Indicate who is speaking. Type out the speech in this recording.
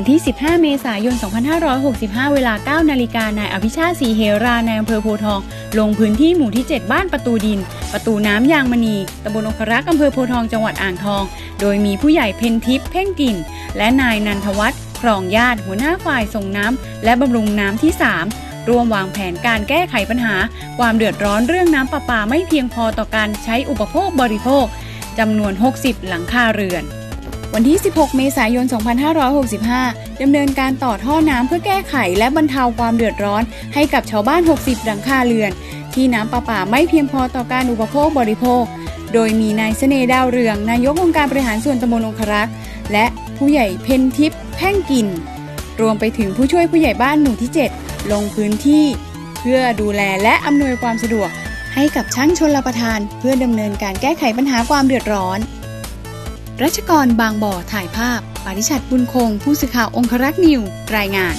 Speaker 1: วันที่ 15 เมษายน 2565 เวลา 9 นาฬิกานายอภิชาติศรีเฮราในอำเภอโพทอง ลงพื้นที่หมู่ที่ 7 บ้านประตูดิน ประตูน้ำยางมณีตำบลองครักษ์อำเภอโพทองจังหวัดอ่างทอง โดยมีผู้ใหญ่เพนทิพย์เพ่งกิ่น และนายนันทวัฒน์ครองญาติหัวหน้าฝ่ายส่งน้ำและบำรุงน้ำที่ 3ร่วมวางแผนการแก้ไขปัญหา ความเดือดร้อนเรื่องน้ำประปาไม่เพียงพอต่อการใช้อุปโภคบริโภคจำนวน 60 หลังคาเรือน วันที่ 16 เมษายน 2565 ดำเนินการต่อท่อน้ำเพื่อแก้ไขและบรรเทาความเดือดร้อน ให้กับชาวบ้าน 60 หลังคาเรือน ที่น้ำประปาไม่เพียงพอต่อการอุปโภคบริโภค โดยมีนายเสน่ดาวเรือง นายกองค์การบริหารส่วนตำบลองครักษ์ และผู้ใหญ่เพนทิพย์แพ่งกิน รวมไปถึงผู้ช่วยผู้ใหญ่บ้านหมู่ที่ 7 ลงพื้นที่ เพื่อดูแลและอำนวยความสะดวก ให้กับช่างชนรประทาน เพื่อดำเนินการแก้ไขปัญหาความเดือดร้อน รัชกรบางบ่อถ่ายภาพปาริชัดบุญคง ผู้สื่อข่าวองครักษ์นิว รายงาน